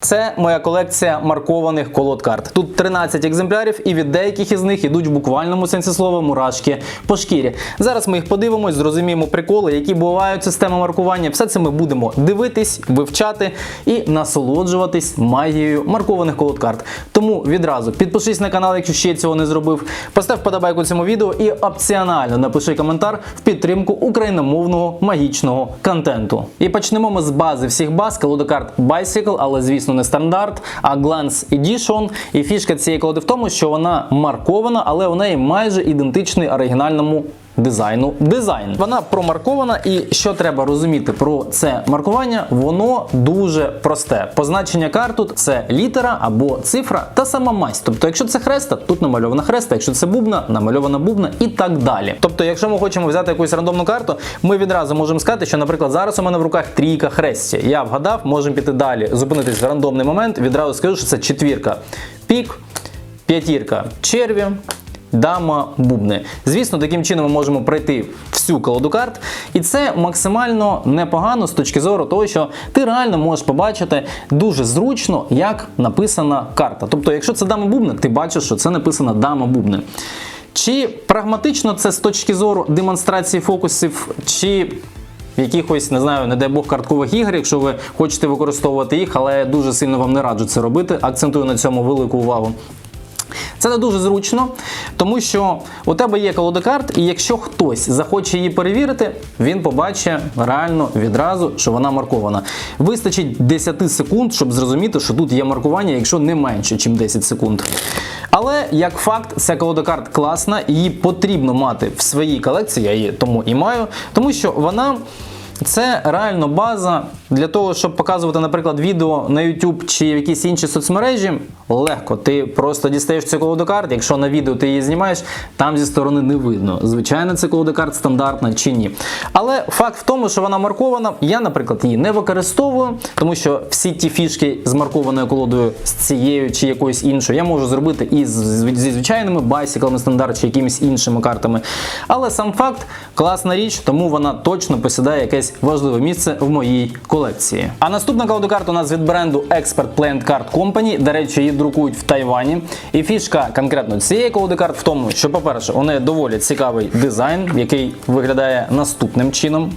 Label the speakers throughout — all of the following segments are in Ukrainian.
Speaker 1: Це моя колекція маркованих колод карт. Тут 13 екземплярів, і від деяких із них ідуть в буквальному сенсі слова мурашки по шкірі. Зараз ми їх подивимось, зрозуміємо приколи, які бувають система маркування. Все це ми будемо дивитись, вивчати і насолоджуватись магією маркованих колод карт. Тому відразу підпишись на канал, якщо ще цього не зробив. Постав подобайку цьому відео і опціонально напиши коментар в підтримку україномовного магічного контенту. І почнемо ми з бази всіх баз колодокарт Bicycle, але звісно не стандарт, а Glance Edition. І фішка цієї колоди в тому, що вона маркована, але у неї майже ідентичний оригінальному. Дизайну дизайн. Вона промаркована, і що треба розуміти про це маркування, воно дуже просте. Позначення карту це літера або цифра та сама масть. Тобто, якщо це хреста, тут намальована хреста, якщо це бубна, намальована бубна і так далі. Тобто, якщо ми хочемо взяти якусь рандомну карту, ми відразу можемо сказати, що, наприклад, зараз у мене в руках трійка хресті. Я вгадав, можемо піти далі, зупинитись в рандомний момент. Відразу скажу, що це четвірка пік, п'ятірка черві. Дама бубни. Звісно, таким чином ми можемо пройти всю колоду карт, і це максимально непогано з точки зору того, що ти реально можеш побачити дуже зручно, як написана карта. Тобто, якщо це дама бубни, ти бачиш, що це написана дама бубни. Чи прагматично це з точки зору демонстрації фокусів, чи якихось, не знаю, не дай Бог карткових ігор, якщо ви хочете використовувати їх, але дуже сильно вам не раджу це робити. Акцентую на цьому велику увагу. Це не дуже зручно, тому що у тебе є колода карт, і якщо хтось захоче її перевірити, він побачить реально відразу, що вона маркована. Вистачить 10 секунд, щоб зрозуміти, що тут є маркування, якщо не менше, ніж 10 секунд. Але як факт, ця колода карт класна, її потрібно мати в своїй колекції, я її тому і маю, тому що вона. Це реально база для того, щоб показувати, наприклад, відео на YouTube чи в якісь інші соцмережі. Легко. Ти просто дістаєш цю колоду карт. Якщо на відео ти її знімаєш, там зі сторони не видно. Звичайно, це колода карт стандартна чи ні. Але факт в тому, що вона маркована. Я, наприклад, її не використовую, тому що всі ті фішки з маркованою колодою з цією чи якоюсь іншою я можу зробити і зі звичайними байсиклами стандарт чи якимись іншими картами. Але сам факт класна річ, тому вона точно посідає якесь важливе місце в моїй колекції. А наступна колодикарта у нас від бренду Expert Plant Card Company. До речі, її друкують в Тайвані. І фішка конкретно цієї колодикарт в тому, що, по-перше, у неї доволі цікавий дизайн, який виглядає наступним чином.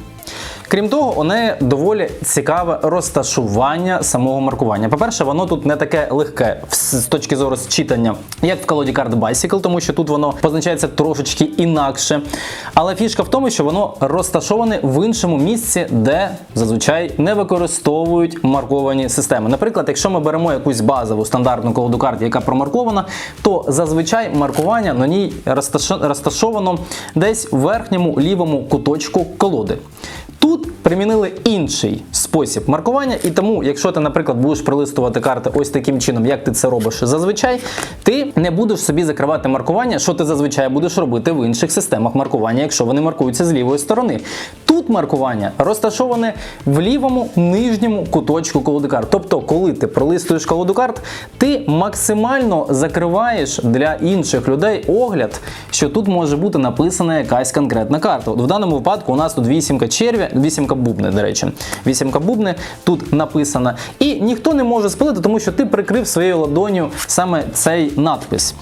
Speaker 1: Крім того, у неї доволі цікаве розташування самого маркування. По-перше, воно тут не таке легке з точки зору зчитання, як в колоді карт Bicycle, тому що тут воно позначається трошечки інакше. Але фішка в тому, що воно розташоване в іншому місці, де зазвичай не використовують марковані системи. Наприклад, якщо ми беремо якусь базову стандартну колоду карт, яка промаркована, то зазвичай маркування на ній розташ- розташовано десь в верхньому лівому куточку колоди. Тут примінили інший спосіб маркування, і тому, якщо ти, наприклад, будеш прилистувати карти ось таким чином, як ти це робиш зазвичай, ти не будеш собі закривати маркування, що ти зазвичай будеш робити в інших системах маркування, якщо вони маркуються з лівої сторони. Тут маркування розташоване в лівому нижньому куточку колоди карт. Тобто, коли ти пролистуєш колоду карт, ти максимально закриваєш для інших людей огляд, що тут може бути написана якась конкретна карта. От в даному випадку у нас тут вісімка червя, вісімка бубни, до речі. Вісімка бубни тут написана. І ніхто не може спилити, тому що ти прикрив своєю ладоню саме цей надпис.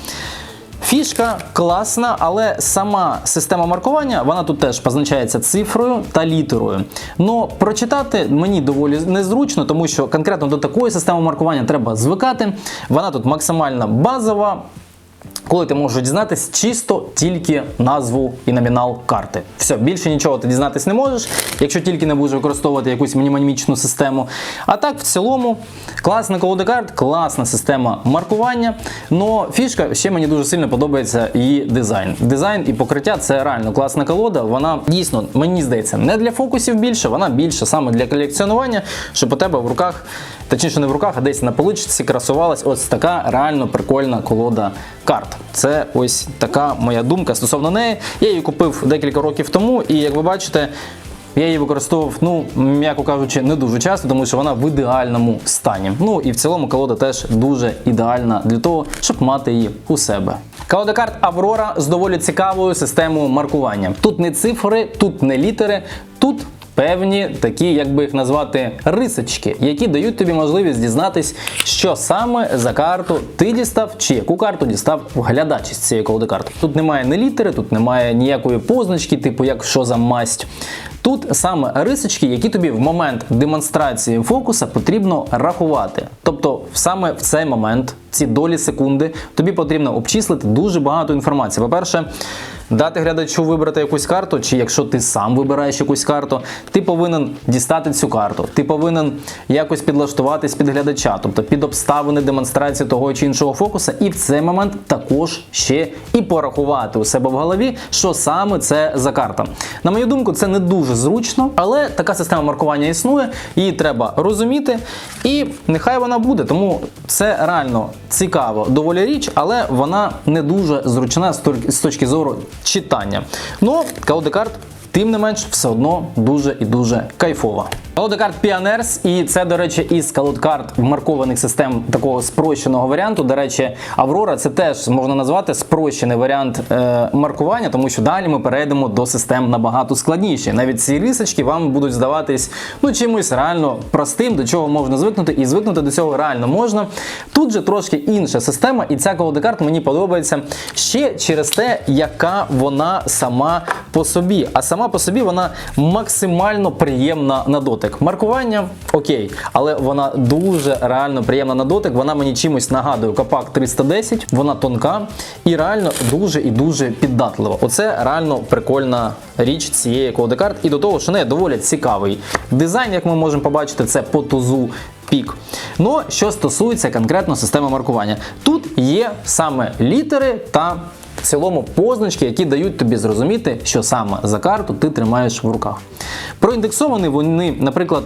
Speaker 1: Фішка класна, але сама система маркування вона тут теж позначається цифрою та літерою. Но прочитати мені доволі незручно, тому що конкретно до такої системи маркування треба звикати. Вона тут максимально базова. Коли ти можеш дізнатись чисто тільки назву і номінал карти. Все, більше нічого ти дізнатись не можеш, якщо тільки не будеш використовувати якусь мінімальмічну систему. А так, в цілому, класна колода карт, класна система маркування. Но фішка ще мені дуже сильно подобається її дизайн. Дизайн і покриття це реально класна колода. Вона дійсно, мені здається, не для фокусів більше, вона більше саме для колекціонування, щоб у тебе в руках, точніше не в руках, а десь на поличці красувалась ось така реально прикольна колода карт. Це ось така моя думка стосовно неї. Я її купив декілька років тому, і як ви бачите. Я її використовував, ну, м'яко кажучи, не дуже часто, тому що вона в ідеальному стані. Ну і в цілому колода теж дуже ідеальна для того, щоб мати її у себе. Колода карт Аврора з доволі цікавою системою маркування. Тут не цифри, тут не літери, тут певні такі, як би їх назвати, рисочки, які дають тобі можливість дізнатись, що саме за карту ти дістав, чи яку карту дістав глядач із цієї колоди карт. Тут немає ні літери, тут немає ніякої позначки, типу як що за масть. Тут саме рисочки, які тобі в момент демонстрації фокуса потрібно рахувати. Тобто, саме в цей момент, ці долі секунди, тобі потрібно обчислити дуже багато інформації. По-перше, дати глядачу вибрати якусь карту, чи якщо ти сам вибираєш якусь карту, ти повинен дістати цю карту. Ти повинен якось підлаштуватись під глядача, тобто під обставини демонстрації того чи іншого фокуса, і в цей момент також ще і порахувати у себе в голові, що саме це за карта. На мою думку, це не дуже зручно, але така система маркування існує, її треба розуміти, і нехай вона буде. Тому це реально цікаво, доволі річ, але вона не дуже зручна з точки зору читання. Ну, колоди карт. Тим не менш, все одно дуже і дуже кайфово. Колода карт Pioneers, і це, до речі, із колод карт маркованих систем такого спрощеного варіанту. До речі, Аврора це теж можна назвати спрощений варіант е, маркування, тому що далі ми перейдемо до систем набагато складніші. Навіть ці рисочки вам будуть здаватись ну чимось реально простим, до чого можна звикнути, і звикнути до цього реально можна. Тут же трошки інша система, і ця колодекарт мені подобається ще через те, яка вона сама по собі. А сама по собі вона максимально приємна на дотик. Маркування окей, але вона дуже реально приємна на дотик. Вона мені чимось нагадує Капак 310, вона тонка і реально дуже і дуже піддатлива. Оце реально прикольна річ цієї колоди карт. І до того, що не доволі цікавий дизайн, як ми можемо побачити, це по тузу пік. Ну, що стосується конкретно системи маркування, тут є саме літери та в цілому позначки, які дають тобі зрозуміти, що саме за карту ти тримаєш в руках. Проіндексовані вони, наприклад.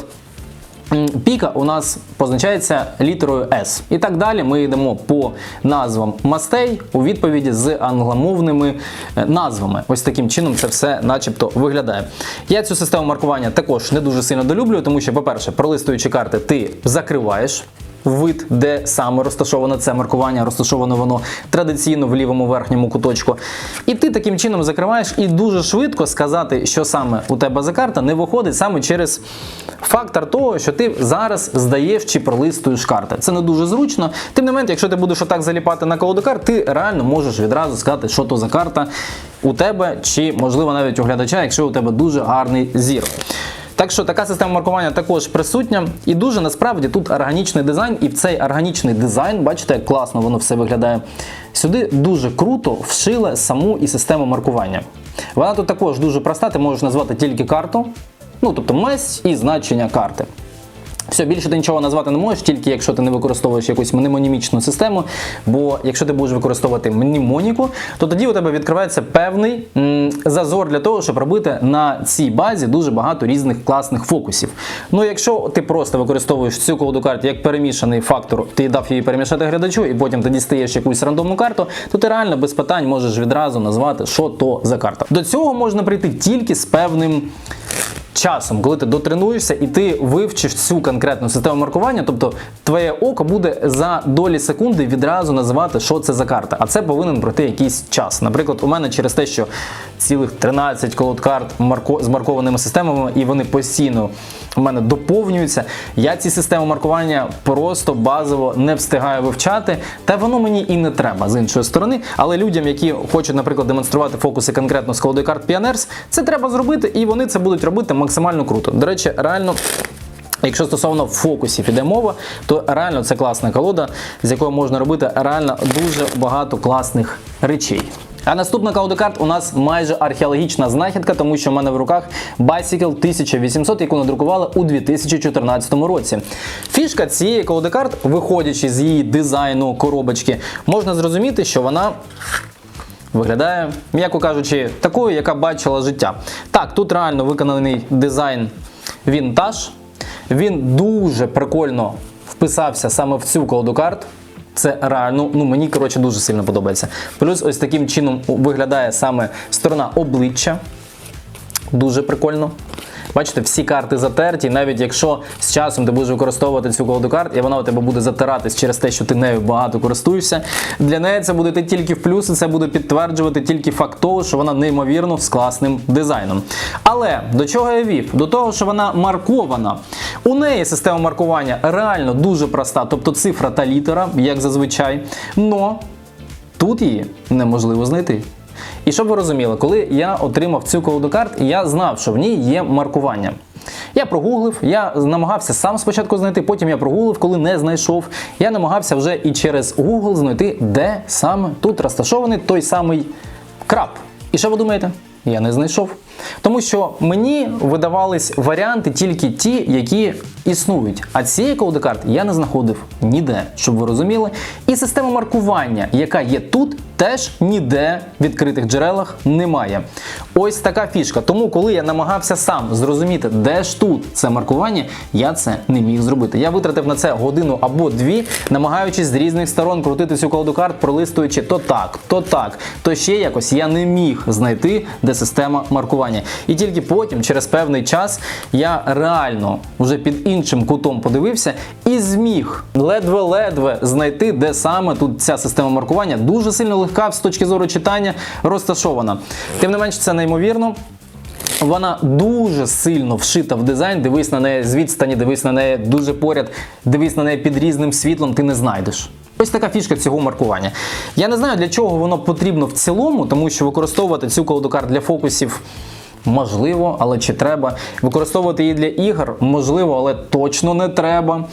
Speaker 1: Піка у нас позначається літерою S. І так далі ми йдемо по назвам мастей у відповіді з англомовними е, назвами. Ось таким чином це все начебто виглядає. Я цю систему маркування також не дуже сильно долюблюю, тому що, по-перше, пролистуючи карти, ти закриваєш. Вид, де саме розташоване це маркування, розташовано воно традиційно в лівому верхньому куточку. І ти таким чином закриваєш, і дуже швидко сказати, що саме у тебе за карта, не виходить саме через фактор того, що ти зараз здаєш чи пролистуєш карти. Це не дуже зручно. Тим не менше, якщо ти будеш отак заліпати на колоду карт, ти реально можеш відразу сказати, що то за карта у тебе, чи можливо навіть у глядача, якщо у тебе дуже гарний зір. Так що така система маркування також присутня, і дуже насправді тут органічний дизайн, і в цей органічний дизайн, бачите, як класно воно все виглядає. Сюди дуже круто вшили саму і систему маркування. Вона тут також дуже проста, ти можеш назвати тільки карту, ну тобто месь і значення карти. Все, більше ти нічого назвати не можеш, тільки якщо ти не використовуєш якусь мнемонімічну систему. Бо якщо ти будеш використовувати мнемоніку, то тоді у тебе відкривається певний м, зазор для того, щоб робити на цій базі дуже багато різних класних фокусів. Ну, якщо ти просто використовуєш цю колоду карт як перемішаний фактор, ти дав її перемішати глядачу, і потім ти дістаєш якусь рандомну карту, то ти реально без питань можеш відразу назвати, що то за карта. До цього можна прийти тільки з певним часом, коли ти дотренуєшся і ти вивчиш цю конкретну систему маркування, тобто твоє око буде за долі секунди відразу називати, що це за карта. А це повинен пройти якийсь час. Наприклад, у мене через те, що цілих 13 колод карт марко... з маркованими системами, і вони постійно у мене доповнюються. Я ці системи маркування просто базово не встигаю вивчати, та воно мені і не треба з іншої сторони. Але людям, які хочуть, наприклад, демонструвати фокуси конкретно з колодою карт Pioneers, це треба зробити, і вони це будуть робити максимально круто. До речі, реально. Якщо стосовно фокусів іде мова, то реально це класна колода, з якою можна робити реально дуже багато класних речей. А наступна колода карт у нас майже археологічна знахідка, тому що в мене в руках Bicycle 1800, яку надрукували у 2014 році. Фішка цієї колоди карт, виходячи з її дизайну коробочки, можна зрозуміти, що вона виглядає, м'яко кажучи, такою, яка бачила життя. Так, тут реально виконаний дизайн вінтаж. Він дуже прикольно вписався саме в цю колоду карт. Це реально, ну мені коротше дуже сильно подобається. Плюс ось таким чином виглядає саме сторона обличчя. Дуже прикольно. Бачите, всі карти затерті, навіть якщо з часом ти будеш використовувати цю колоду карт, і вона у тебе буде затиратись через те, що ти нею багато користуєшся. Для неї це буде тільки в плюс, і це буде підтверджувати тільки факт того, що вона неймовірно з класним дизайном. Але до чого я вів? До того, що вона маркована. У неї система маркування реально дуже проста, тобто цифра та літера, як зазвичай. Но тут її неможливо знайти. І щоб ви розуміли, коли я отримав цю колоду карт, я знав, що в ній є маркування. Я прогуглив, я намагався сам спочатку знайти, потім я прогуглив, коли не знайшов. Я намагався вже і через Google знайти, де саме тут розташований той самий краб. І що ви думаєте? Я не знайшов. Тому що мені видавались варіанти тільки ті, які існують. А цієї колоди карт я не знаходив ніде, щоб ви розуміли. І система маркування, яка є тут, теж ніде в відкритих джерелах немає. Ось така фішка. Тому, коли я намагався сам зрозуміти, де ж тут це маркування, я це не міг зробити. Я витратив на це годину або дві, намагаючись з різних сторон крутити цю колоду карт, пролистуючи то так, то так, то ще якось я не міг знайти, де система маркування. І тільки потім, через певний час, я реально вже під іншим кутом подивився і зміг ледве-ледве знайти, де саме тут ця система маркування дуже сильно легка з точки зору читання розташована. Тим не менш, це неймовірно. Вона дуже сильно вшита в дизайн. Дивись на неї з відстані, дивись на неї дуже поряд, дивись на неї під різним світлом, ти не знайдеш. Ось така фішка цього маркування. Я не знаю, для чого воно потрібно в цілому, тому що використовувати цю колоду карт для фокусів. Можливо, але чи треба. Використовувати її для ігор, можливо, але точно не треба.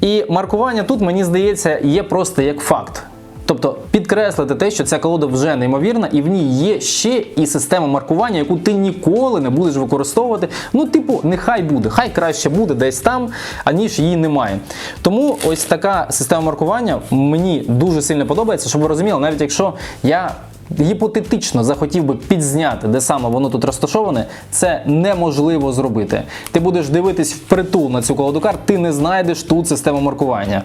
Speaker 1: І маркування тут, мені здається, є просто як факт. Тобто підкреслити те, що ця колода вже неймовірна, і в ній є ще і система маркування, яку ти ніколи не будеш використовувати. Ну, типу, нехай буде, хай краще буде десь там, аніж її немає. Тому ось така система маркування мені дуже сильно подобається, щоб ви розуміли, навіть якщо я. Гіпотетично захотів би підзняти, де саме воно тут розташоване, це неможливо зробити. Ти будеш дивитись впритул на цю колоду карт, ти не знайдеш тут систему маркування.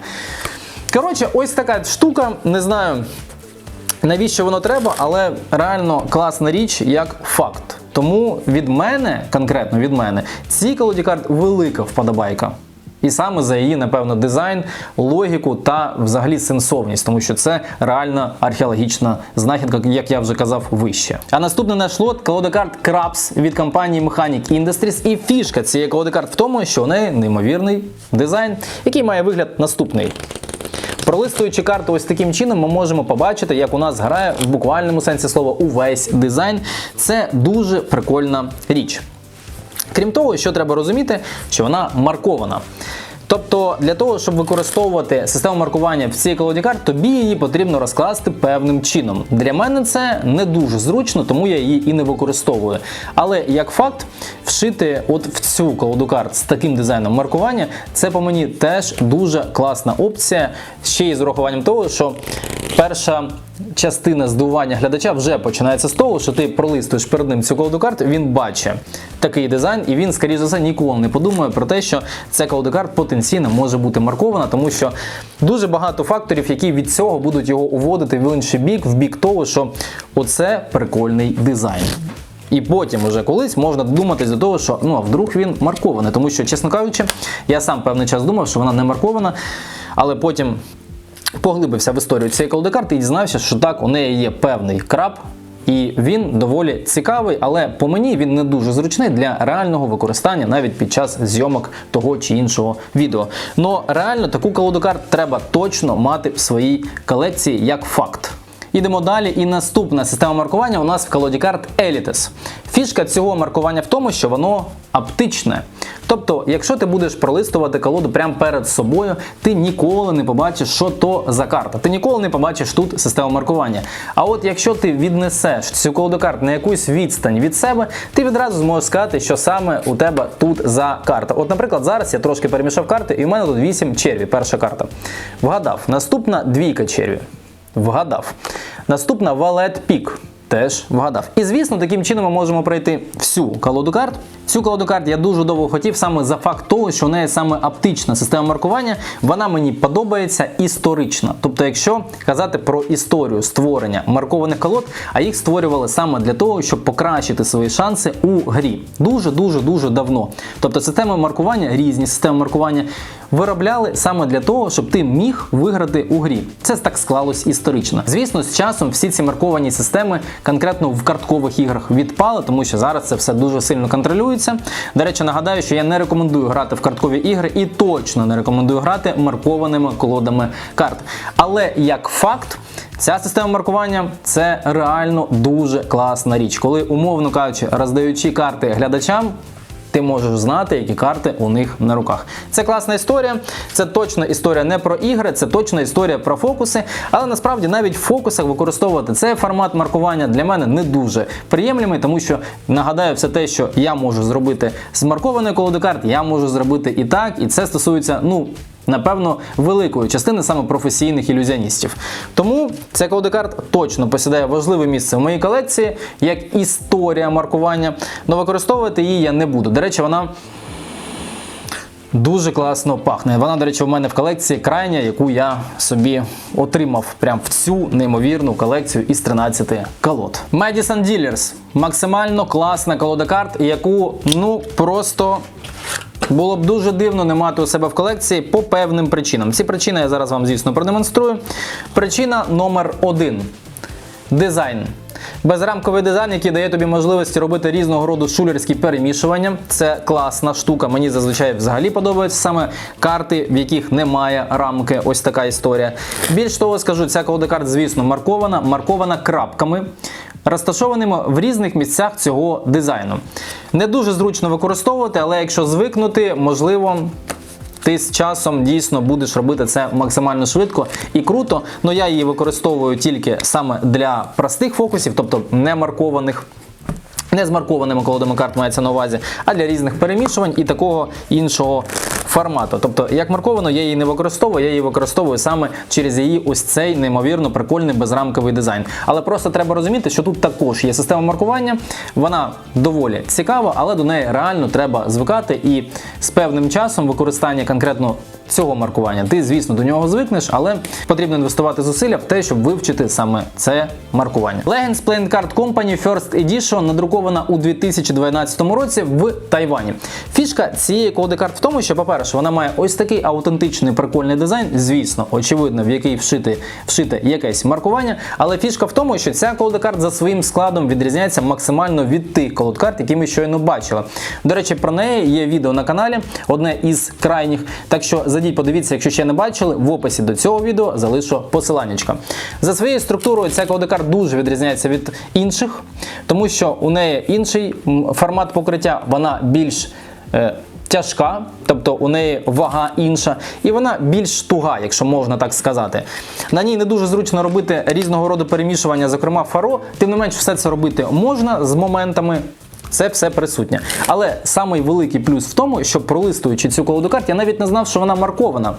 Speaker 1: Коротше, ось така штука, не знаю. Навіщо воно треба, але реально класна річ як факт. Тому від мене, конкретно від мене, цій колоді карт велика вподобайка. І саме за її, напевно, дизайн, логіку та взагалі сенсовність, тому що це реальна археологічна знахідка, як я вже казав вище. А наступний наш лот колода карт Крабс від компанії Mechanic Industries. І фішка цієї колодикарт в тому, що у неї неймовірний дизайн, який має вигляд наступний. Пролистуючи карту ось таким чином, ми можемо побачити, як у нас грає в буквальному сенсі слова увесь дизайн. Це дуже прикольна річ. Крім того, що треба розуміти, що вона маркована. Тобто для того, щоб використовувати систему маркування в цій колоді карт, тобі її потрібно розкласти певним чином. Для мене це не дуже зручно, тому я її і не використовую. Але як факт, вшити от в цю колоду карт з таким дизайном маркування, це по мені теж дуже класна опція. Ще й з урахуванням того, що перша частина здивування глядача вже починається з того, що ти пролистуєш перед ним цю колоду карт, він бачить такий дизайн, і він, скоріш за все, ніколи не подумає про те, що ця колода карт потенційно може бути маркована, тому що дуже багато факторів, які від цього будуть його уводити в інший бік, в бік того, що оце прикольний дизайн. І потім уже колись можна додуматись до того, що ну а вдруг він маркований. Тому що, чесно кажучи, я сам певний час думав, що вона не маркована, але потім поглибився в історію цієї колоди карти і дізнався, що так, у неї є певний краб. І він доволі цікавий, але по мені він не дуже зручний для реального використання навіть під час зйомок того чи іншого відео. Но реально таку колоду карт треба точно мати в своїй колекції як факт. Ідемо далі. І наступна система маркування у нас в колоді карт Elites. Фішка цього маркування в тому, що воно аптичне. Тобто, якщо ти будеш пролистувати колоду прямо перед собою, ти ніколи не побачиш, що то за карта. Ти ніколи не побачиш тут систему маркування. А от якщо ти віднесеш цю колоду карт на якусь відстань від себе, ти відразу зможеш сказати, що саме у тебе тут за карта. От, наприклад, зараз я трошки перемішав карти, і в мене тут 8 черві, перша карта. Вгадав, наступна двійка черві. Вгадав. Наступна валет пік. Теж вгадав. І звісно, таким чином ми можемо пройти всю колоду карт. Цю колоду карт я дуже довго хотів саме за факт того, що в неї саме оптична система маркування, вона мені подобається історично. Тобто, якщо казати про історію створення маркованих колод, а їх створювали саме для того, щоб покращити свої шанси у грі. Дуже дуже дуже давно. Тобто системи маркування, різні системи маркування виробляли саме для того, щоб ти міг виграти у грі. Це так склалось історично. Звісно, з часом всі ці марковані системи конкретно в карткових іграх відпали, тому що зараз це все дуже сильно контролюється. До речі, нагадаю, що я не рекомендую грати в карткові ігри і точно не рекомендую грати маркованими колодами карт. Але як факт. Ця система маркування це реально дуже класна річ, коли, умовно кажучи, роздаючи карти глядачам, ти можеш знати, які карти у них на руках. Це класна історія. Це точно історія не про ігри, це точно історія про фокуси. Але насправді навіть в фокусах використовувати цей формат маркування для мене не дуже приємлемий, тому що нагадаю, все те, що я можу зробити з маркованої колоди карт, я можу зробити і так, і це стосується, ну. Напевно, великої частини саме професійних ілюзіоністів. Тому ця колода карт точно посідає важливе місце в моїй колекції як історія маркування, але використовувати її я не буду. До речі, вона дуже класно пахне. Вона, до речі, у мене в колекції крайня, яку я собі отримав прям в цю неймовірну колекцію із 13 колод. Madison Dealers максимально класна колода карт, яку ну просто. Було б дуже дивно не мати у себе в колекції по певним причинам. Ці причини я зараз вам, звісно, продемонструю. Причина номер один дизайн. Безрамковий дизайн, який дає тобі можливості робити різного роду шулерські перемішування. Це класна штука. Мені зазвичай взагалі подобаються саме карти, в яких немає рамки. Ось така історія. Більш того, скажу, ця колода карт, звісно, маркована, маркована крапками. Розташованими в різних місцях цього дизайну. Не дуже зручно використовувати, але якщо звикнути, можливо, ти з часом дійсно будеш робити це максимально швидко і круто. але я її використовую тільки саме для простих фокусів, тобто не маркованих. Не з маркованими колодами карт мається на увазі, а для різних перемішувань і такого іншого формату. Тобто, як марковано, я її не використовую, я її використовую саме через її ось цей неймовірно прикольний безрамковий дизайн. Але просто треба розуміти, що тут також є система маркування, вона доволі цікава, але до неї реально треба звикати і з певним часом використання конкретно цього маркування. Ти, звісно, до нього звикнеш, але потрібно інвестувати зусилля в те, щоб вивчити саме це маркування. Legends Playing Card Company First Edition надрукована у 2012 році в Тайвані. Фішка цієї коди карт в тому, що, по-перше, вона має ось такий аутентичний прикольний дизайн, звісно, очевидно, в який вшити, вшите якесь маркування. Але фішка в тому, що ця колода карт за своїм складом відрізняється максимально від тих колод карт, які ми щойно бачили. До речі, про неї є відео на каналі, одне із крайніх. Так що зайдіть, подивіться, якщо ще не бачили, в описі до цього відео залишу посиланнячка. За своєю структурою ця колода дуже відрізняється від інших, тому що у неї інший формат покриття, вона більш. е, Тяжка, тобто у неї вага інша, і вона більш туга, якщо можна так сказати. На ній не дуже зручно робити різного роду перемішування, зокрема фаро, тим не менш, все це робити можна з моментами. Це все присутнє. Але самий великий плюс в тому, що пролистуючи цю колоду карт, я навіть не знав, що вона маркована.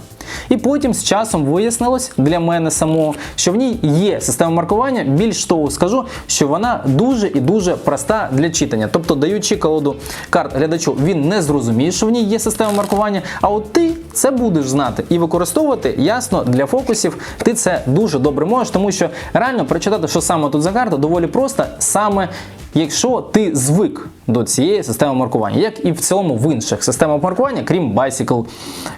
Speaker 1: І потім з часом вияснилось для мене самого, що в ній є система маркування. Більш того, скажу, що вона дуже і дуже проста для читання. Тобто, даючи колоду карт глядачу, він не зрозуміє, що в ній є система маркування. А от ти це будеш знати і використовувати ясно для фокусів. Ти це дуже добре можеш, тому що реально прочитати, що саме тут за карта, доволі просто саме. Якщо ти звик до цієї системи маркування, як і в цілому в інших системах маркування, крім Bicycle,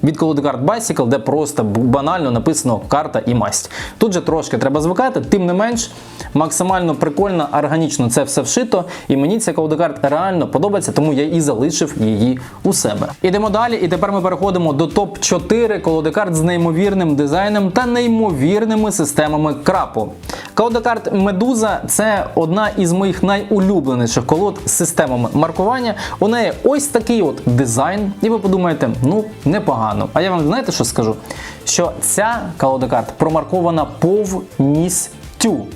Speaker 1: від колоди карт Bicycle, де просто банально написано карта і масть. Тут же трошки треба звикати, тим не менш, максимально прикольно, органічно це все вшито, і мені ця колода реально подобається, тому я і залишив її у себе. Ідемо далі, і тепер ми переходимо до топ-4 колоди карт з неймовірним дизайном та неймовірними системами крапу. Колода карт Медуза це одна із моїх найулюбленіших колод з системами маркування. У неї ось такий от дизайн, і ви подумаєте, ну непогано. А я вам знаєте, що скажу? Що ця колода карт промаркована повністю.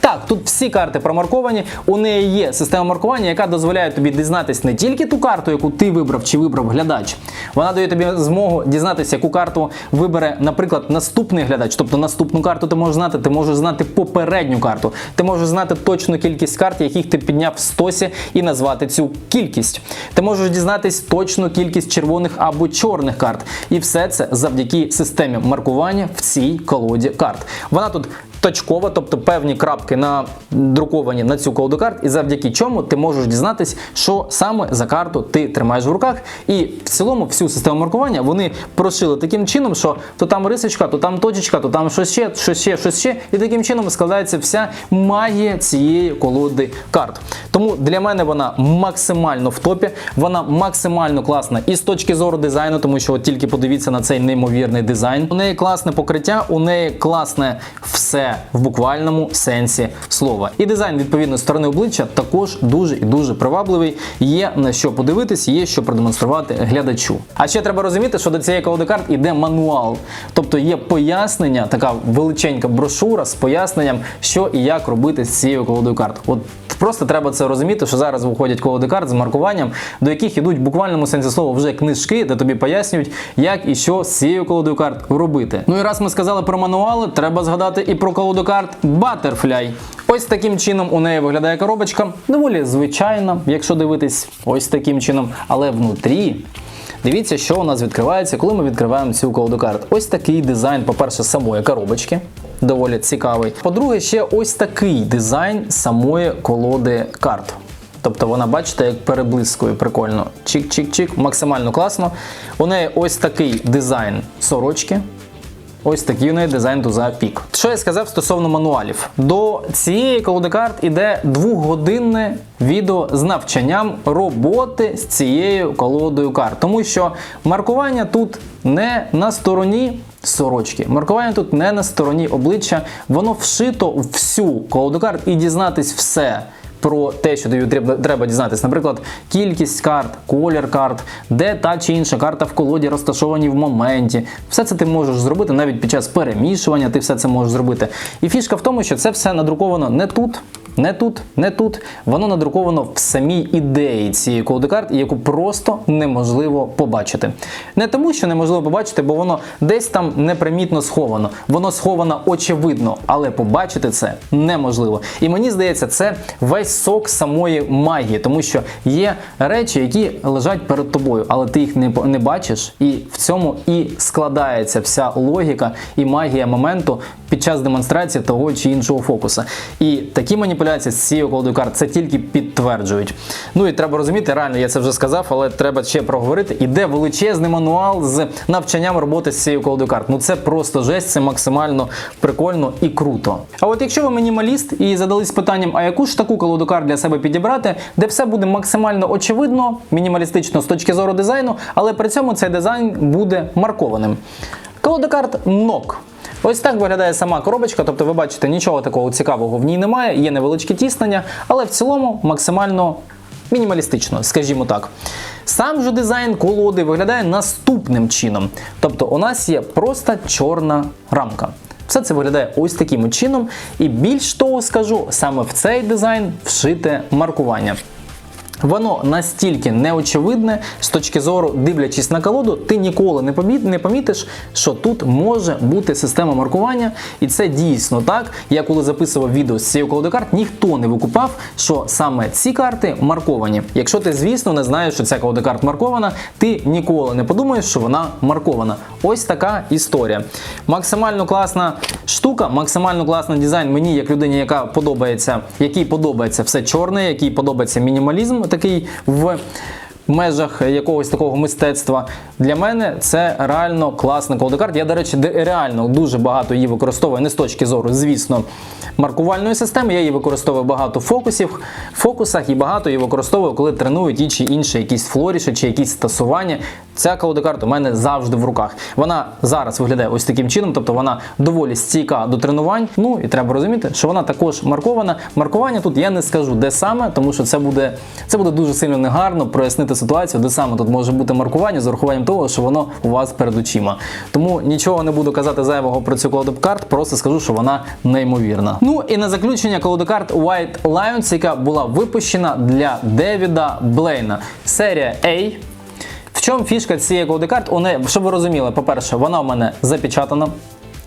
Speaker 1: Так, тут всі карти промарковані. У неї є система маркування, яка дозволяє тобі дізнатись не тільки ту карту, яку ти вибрав чи вибрав глядач. Вона дає тобі змогу дізнатися, яку карту вибере, наприклад, наступний глядач. Тобто наступну карту ти можеш знати, ти можеш знати попередню карту. Ти можеш знати точну кількість карт, яких ти підняв в стосі, і назвати цю кількість. Ти можеш дізнатись точну кількість червоних або чорних карт. І все це завдяки системі маркування в цій колоді карт. Вона тут точкова, тобто певні крапки надруковані на цю колоду карт, і завдяки чому ти можеш дізнатись, що саме за карту ти тримаєш в руках. І в цілому всю систему маркування вони прошили таким чином, що то там рисочка, то там точечка, то там щось ще, щось ще, щось ще. І таким чином складається вся магія цієї колоди карт. Тому для мене вона максимально в топі, вона максимально класна і з точки зору дизайну, тому що от тільки подивіться на цей неймовірний дизайн. У неї класне покриття, у неї класне все в буквальному сенсі слова. І дизайн відповідно сторони обличчя також дуже і дуже привабливий. Є на що подивитись, є що продемонструвати глядачу. А ще треба розуміти, що до цієї колоди карт іде мануал, тобто є пояснення, така величенька брошура з поясненням, що і як робити з цією колодою карт. От Просто треба це розуміти, що зараз виходять колоди карт з маркуванням, до яких ідуть в буквальному сенсі слова вже книжки, де тобі пояснюють, як і що з цією колодою карт робити. Ну і раз ми сказали про мануали, треба згадати і про колоду карт Butterfly. Ось таким чином у неї виглядає коробочка. Доволі звичайна, якщо дивитись, ось таким чином, але внутрі. Дивіться, що у нас відкривається, коли ми відкриваємо цю колоду карт. Ось такий дизайн, по-перше, самої коробочки. Доволі цікавий. По-друге, ще ось такий дизайн самої колоди карт. Тобто вона, бачите, як переблискує прикольно. Чик-чик-чик, максимально класно. У неї ось такий дизайн сорочки. Ось такий у неї дизайн туза пік. Що я сказав стосовно мануалів? До цієї колоди карт іде двохгодинне відео з навчанням роботи з цією колодою карт. Тому що маркування тут не на стороні сорочки. Маркування тут не на стороні обличчя, воно вшито всю колоду карт і дізнатись все про те, що тобі треба, треба дізнатись, наприклад, кількість карт, колір карт, де та чи інша карта в колоді розташовані в моменті. Все це ти можеш зробити навіть під час перемішування, ти все це можеш зробити. І фішка в тому, що це все надруковано не тут. Не тут, не тут. Воно надруковано в самій ідеї цієї колоди карт, яку просто неможливо побачити. Не тому, що неможливо побачити, бо воно десь там непримітно сховано. Воно сховано очевидно, але побачити це неможливо. І мені здається, це весь сок самої магії, тому що є речі, які лежать перед тобою, але ти їх не, не бачиш, і в цьому і складається вся логіка і магія моменту під час демонстрації того чи іншого фокуса. І такі маніпуляції з цією колодою карт це тільки підтверджують. Ну і треба розуміти, реально я це вже сказав, але треба ще проговорити. Іде величезний мануал з навчанням роботи з цією колодою карт. Ну це просто жесть, це максимально прикольно і круто. А от якщо ви мінімаліст і задались питанням, а яку ж таку колоду карт для себе підібрати, де все буде максимально очевидно, мінімалістично з точки зору дизайну, але при цьому цей дизайн буде маркованим. Колода карт NOC. Ось так виглядає сама коробочка, тобто ви бачите, нічого такого цікавого в ній немає, є невеличке тіснення, але в цілому максимально мінімалістично, скажімо так. Сам же дизайн колоди виглядає наступним чином. Тобто у нас є просто чорна рамка. Все це виглядає ось таким чином, і більш того скажу, саме в цей дизайн вшите маркування. Воно настільки неочевидне з точки зору, дивлячись на колоду, ти ніколи не не помітиш, що тут може бути система маркування, і це дійсно так. Я коли записував відео з цією колодою карт, ніхто не викупав, що саме ці карти марковані. Якщо ти, звісно, не знаєш, що ця колода карт маркована, ти ніколи не подумаєш, що вона маркована. Ось така історія. Максимально класна штука, максимально класний дизайн. Мені, як людині, яка подобається, якій подобається все чорне, якій подобається мінімалізм такий в межах якогось такого мистецтва. Для мене це реально класна колодекарт. Я, до речі, реально дуже багато її використовую, не з точки зору, звісно, маркувальної системи. Я її використовую багато в фокусів, фокусах і багато її використовую, коли треную ті чи інші якісь флоріші чи якісь стасування. Ця колода карт у мене завжди в руках. Вона зараз виглядає ось таким чином, тобто вона доволі стійка до тренувань. Ну і треба розуміти, що вона також маркована. Маркування тут я не скажу, де саме, тому що це буде, це буде дуже сильно негарно прояснити ситуацію, де саме тут може бути маркування з урахуванням того, що воно у вас перед очима. Тому нічого не буду казати зайвого про цю колоду карт, просто скажу, що вона неймовірна. Ну і на заключення колода карт White Lions, яка була випущена для Девіда Блейна. Серія A. В чому фішка цієї колоди карт? Щоб ви розуміли, по-перше, вона у мене запечатана.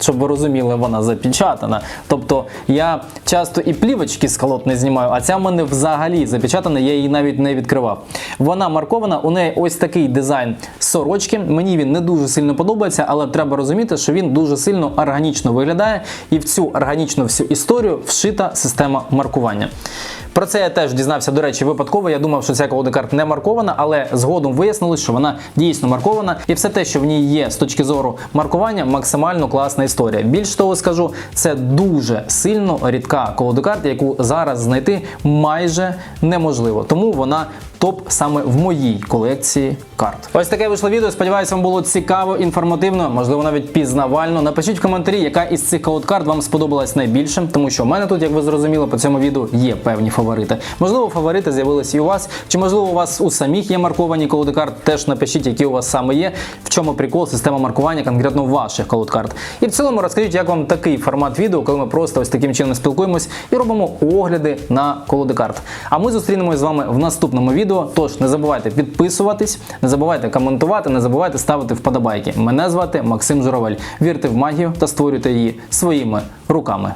Speaker 1: Щоб ви розуміли, вона запечатана. Тобто я часто і плівочки з колод не знімаю, а ця в мене взагалі запечатана, я її навіть не відкривав. Вона маркована, у неї ось такий дизайн сорочки. Мені він не дуже сильно подобається, але треба розуміти, що він дуже сильно органічно виглядає, і в цю органічну всю історію вшита система маркування. Про це я теж дізнався, до речі, випадково. Я думав, що ця колодокарт не маркована, але згодом вияснилось, що вона дійсно маркована, і все те, що в ній є з точки зору маркування, максимально класна історія. Більш того, скажу, це дуже сильно рідка колодикарт, яку зараз знайти майже неможливо. Тому вона топ саме в моїй колекції карт. Ось таке вийшло відео. Сподіваюся, вам було цікаво, інформативно, можливо, навіть пізнавально. Напишіть в коментарі, яка із цих колод карт вам сподобалась найбільше, тому що у мене тут, як ви зрозуміли, по цьому відео є певні фаворити. Можливо, фаворити з'явилися і у вас, чи можливо у вас у самих є марковані колоди карт. Теж напишіть, які у вас саме є, в чому прикол, система маркування конкретно ваших колод карт. І в цілому розкажіть, як вам такий формат відео, коли ми просто ось таким чином спілкуємось і робимо огляди на колоди карт. А ми зустрінемось з вами в наступному відео. Тож не забувайте підписуватись, не забувайте коментувати, не забувайте ставити вподобайки. Мене звати Максим Журавель. Вірте в магію та створюйте її своїми руками.